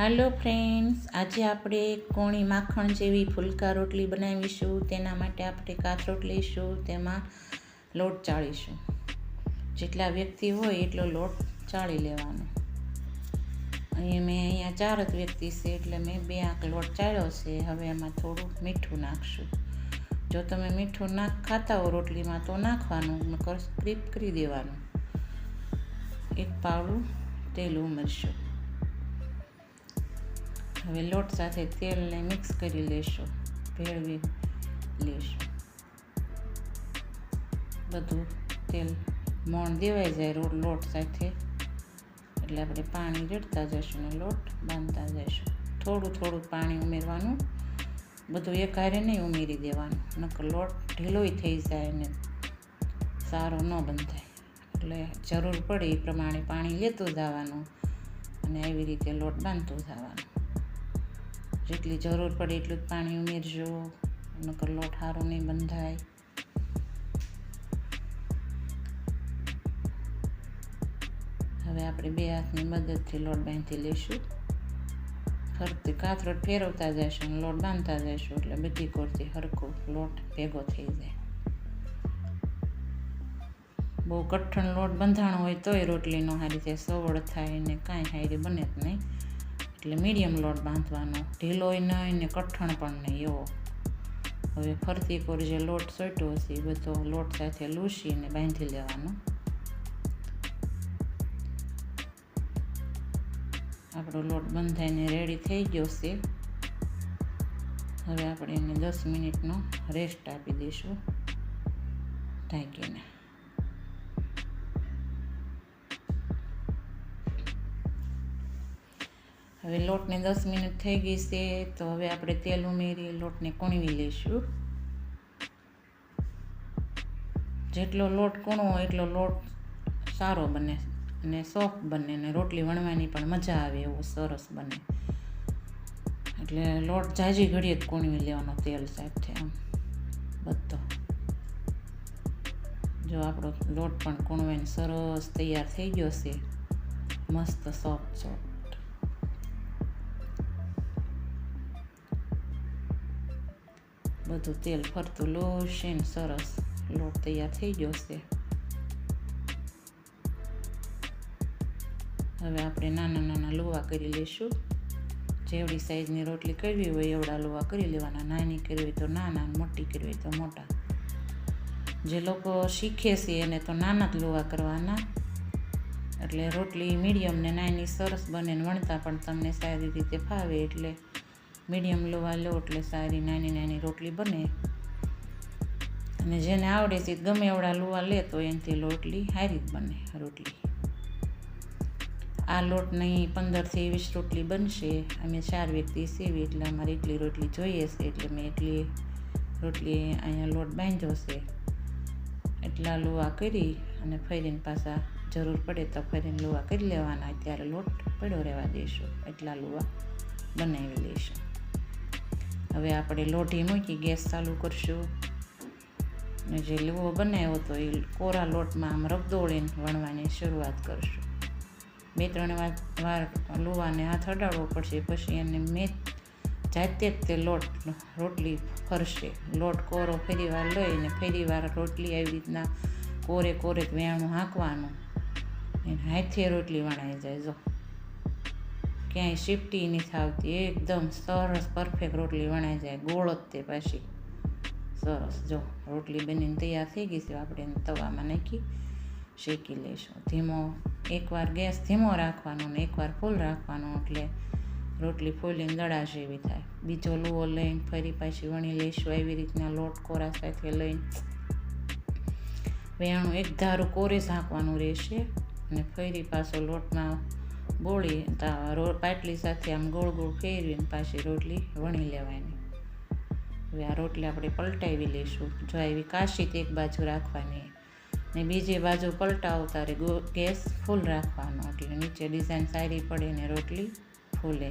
હાલો friends, આજે આપણે કોણી માખણ જેવી ફુલકા રોટલી બનાવીશું. તેના માટે આપણે કાચરોટ લઈશું, તેમાં લોટ ચાળીશું. જેટલા વ્યક્તિ હોય એટલો લોટ ચાળી લેવાનો. અહીં મેં અહીંયા ચાર જ વ્યક્તિ છે, એટલે મેં બે આંક લોટ ચાળ્યો છે. હવે એમાં થોડું મીઠું નાખશું. જો તમે મીઠું નાખ ખાતા હો રોટલીમાં, તો નાખવાનું, નકર સ્ક્રીપ કરી દેવાનું. એક પાવડું તેલ ઉમેરશું. હવે લોટ સાથે તેલને મિક્સ કરી લેશું, ભેળવી લેશું. બધું તેલ મોણ દેવાઈ જાય રોડ લોટ સાથે. એટલે આપણે પાણી રેડતા જઈશું અને લોટ બાંધતા જઈશું થોડું થોડું પાણી ઉમેરવાનું. બધું એક હારે નહીં ઉમેરી દેવાનું. નકર લોટ ઢીલોય થઈ જાય અને સારો ન બંધાય. એટલે જરૂર પડે એ પ્રમાણે પાણી લેતું જવાનું અને એવી રીતે લોટ બાંધતું જવાનું. જેટલી જરૂર પડે એટલું જ પાણી ઉમેરજો. નકર લોટ સારો નહીં બંધાય. હવે આપણે બે હાથની મદદથી લોટ બાંધી લઈશું. ફરતી કાથરોટ ફેરવતા જઈશું અને લોટ બાંધતા જઈશું એટલે બધી કોરથી હરખો લોટ ભેગો થઈ જાય. બહુ કઠણ લોટ બંધાણો હોય તોય રોટલીનો સારી રીતે સવળ થાય ને કાંઈ હારી બને જ નહીં. એટલે મીડિયમ લોટ બાંધવાનો. ઢીલોય નહીં ને કઠણ પણ નહીં, એવો. હવે ફરતી પર જે લોટ સોટ્યો હશે, એ બધો લોટ સાથે લૂસીને બાંધી લેવાનો. આપણો લોટ બંધાઈને રેડી થઈ ગયો છે. હવે આપણે એને દસ મિનિટનો રેસ્ટ આપી દઈશું. ઢાંકીને. હવે લોટને દસ મિનિટ થઈ ગઈ છે, તો હવે આપણે તેલ ઉમેરી લોટને કૂણવી લઈશું. જેટલો લોટ કૂણવો એટલો લોટ સારો બને અને સોફ્ટ બને ને રોટલી વણવાની પણ મજા આવે એવો સરસ બને. એટલે લોટ જાજી ઘડીએ જ કૂણવી લેવાનો તેલ સાથે આમ, બધો. જો આપણો લોટ પણ કૂણવાઈને સરસ તૈયાર થઈ ગયો છે. મસ્ત સોફ્ટ સોફ્ટ બધું તેલ ફરતું લોશીને, સરસ. લોટ તૈયાર થઈ ગયો છે. હવે આપણે નાના નાના લોવા કરી લઈશું. જેવડી સાઈઝની રોટલી કરવી હોય એવડા લોવા કરી લેવાના. નાની કરવી હોય તો નાના મોટી કરવી હોય તો મોટા. જે લોકો શીખે છે એને તો નાના જ લોવા કરવાના. એટલે રોટલી મીડિયમ ને નાની સરસ બને ને વણતા પણ તમને સારી રીતે ફાવે એટલે મીડિયમ લોવા લો એટલે સારી નાની નાની રોટલી બને. અને જેને આવડે છે ગમે એવડા લોવા લે તો એનાથી રોટલી સારી જ બને રોટલી. આ લોટની પંદરથી વીસ રોટલી બનશે. અમે ચાર વ્યક્તિ સેવી એટલે અમારે એટલી રોટલી જોઈએ છે એટલે મેં એટલી રોટલી અહીંયા લોટ બાંધ્યો છે. એટલા લોવા કરી અને ફરીને પાછા જરૂર પડે તો ફરીને લોવા કરી લેવાના. ત્યારે લોટ પડ્યો રહેવા દઈશું એટલા લોવા બનાવી લઈશું. હવે આપણે લોઢી મૂકી ગેસ ચાલુ કરશું. જે લીવો બનાવ્યો હતો એ કોરા લોટમાં આમ રગદોળીને વણવાની શરૂઆત કરશું. બે ત્રણ વાર વાર લુવાને હાથ અડાડવો પડશે, પછી એને મેં જાતે જ તે લોટ રોટલી ફરશે. લોટ કોરો ફરી વાર લઈને ફરી વાર રોટલી આવી રીતના કોરે કોરે વેણું હાંકવાનું. એને હાથે રોટલી વણાઈ જાય. જો ક્યાંય શિફ્ટી નહીં થાવતી. એકદમ સરસ પરફેક્ટ રોટલી વણાઈ જાય. ગોળ જ તે પાછી. સરસ. જો, રોટલી બનીને તૈયાર થઈ ગઈ છે. આપણે એને તવામાં નાખી, શેકી લઈશું. ધીમો, એકવાર ગેસ ધીમો રાખવાનો ને એકવાર ફૂલ રાખવાનો એટલે રોટલી ફૂલીને દડા જેવી થાય. બીજો લુવો લઈને ફરી પાછી વણી લઈશું. એવી રીતના લોટ કોરા સાથે લઈને. વેણું એક ધારું કોરે ઝાંકવાનું રહેશે. અને ફરી પાછો લોટમાં બોળી પાટલી સાથે આમ ગોળ ગોળ ફેરવીને પાછી રોટલી વણી લેવાની. હવે આ રોટલી આપણે પલટાવી લઈશું. જો એવી કાશી એક બાજુ રાખવાની ને બીજી બાજુ પલટાવો તારે ગેસ ફૂલ રાખવાનો. એટલે નીચે ડિઝાઇન સારી પડે ને રોટલી ફૂલે.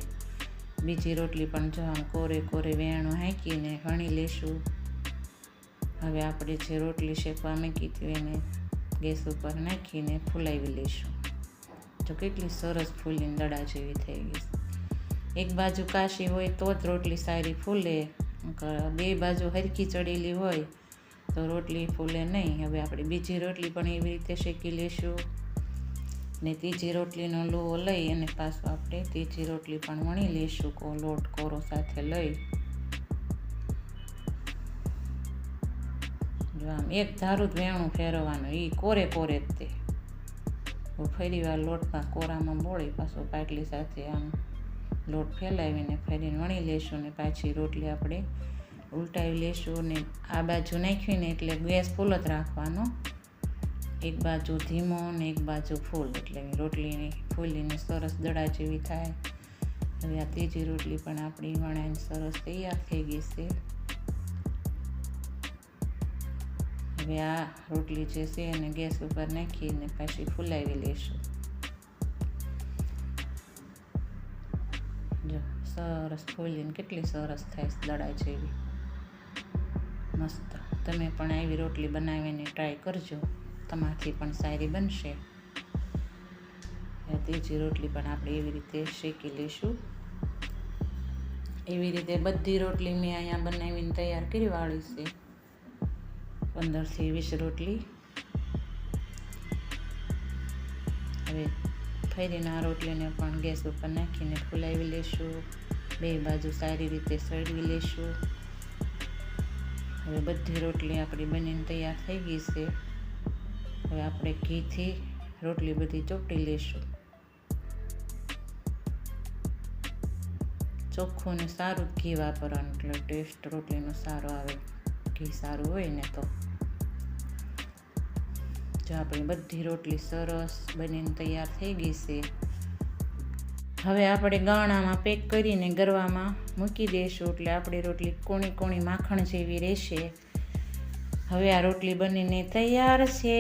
બીજી રોટલી પણ જો આમ કોરે કોરે વેણું હાંકીને વણી લઈશું. હવે આપણે જે રોટલી શેકવા મૂકી હતી એને ગેસ ઉપર નાખીને ફૂલાવી લઈશું. જો કેટલી સરસ ફૂલીને દડા જેવી થઈ ગઈ એક બાજુ કાશી હોય તો જ રોટલી સારી ફૂલે બે બાજુ હરકી ચડેલી હોય તો રોટલી ફૂલે નહીં. હવે આપણે બીજી રોટલી પણ એવી રીતે શેકી લઈશું. ને ત્રીજી રોટલીનો લોહો લઈ અને પાછો આપણે ત્રીજી રોટલી પણ વણી લઈશું, કો લોટ, કોરો સાથે લઈ. જો આમ એક ધારું જ વેણું ફેરવવાનું એ કોરે કોરે જ તે. ફરી વાર લોટમાં કોરામાં બોળી પાછો પાટલી સાથે આમ લોટ ફેલાવીને ફરીને વણી લેશું ને પાછી રોટલી આપણે ઉલટાવી લેશું ને આ બાજુ નાખીને એટલે ગેસ ફૂલ જ રાખવાનો. એક બાજુ ધીમો ને એક બાજુ ફૂલ એટલે રોટલીની ફૂલીને સરસ દડા જેવી થાય. હવે આ ત્રીજી રોટલી પણ આપણી વણાઈને સરસ તૈયાર થઈ ગઈ છે. હવે આ રોટલી જે છે એને ગેસ ઉપર નાખીને પાછી ફૂલાવી લઈશું. જો, સરસ ફૂલીને કેટલી સરસ થાય દડા જેવી મસ્ત. તમે પણ આવી રોટલી બનાવીને ટ્રાય કરજો. તમારથી પણ સારી બનશે. ત્રીજી રોટલી પણ આપણે એવી રીતે શેકી લઈશું. એવી રીતે બધી રોટલી મેં અહીંયા બનાવીને તૈયાર કરી વાળી છે. પંદરથી વીસ રોટલી. હવે ફરીને રોટલીને પણ ગેસ ઉપર નાખીને ફૂલાવી લઈશું બે બાજુ સારી રીતે સળવી લઈશું હવે બધી રોટલી આપણી બનીને તૈયાર થઈ ગઈ છે. હવે આપણે ઘીથી રોટલી બધી ચોપટી લઈશું ચોખ્ખું ને સારું ઘી વાપરવાનું, એટલે ટેસ્ટ રોટલીનો સારો આવે. ઘી સારું હોય ને તો. જો આપણી બધી રોટલી સરસ બનીને તૈયાર થઈ ગઈ છે. હવે આપણે ગાણામાં પેક કરીને ગરવામાં મૂકી દઈશું એટલે આપણી રોટલી કોણી કોણી માખણ જેવી રહેશે. હવે આ રોટલી બનીને તૈયાર છે.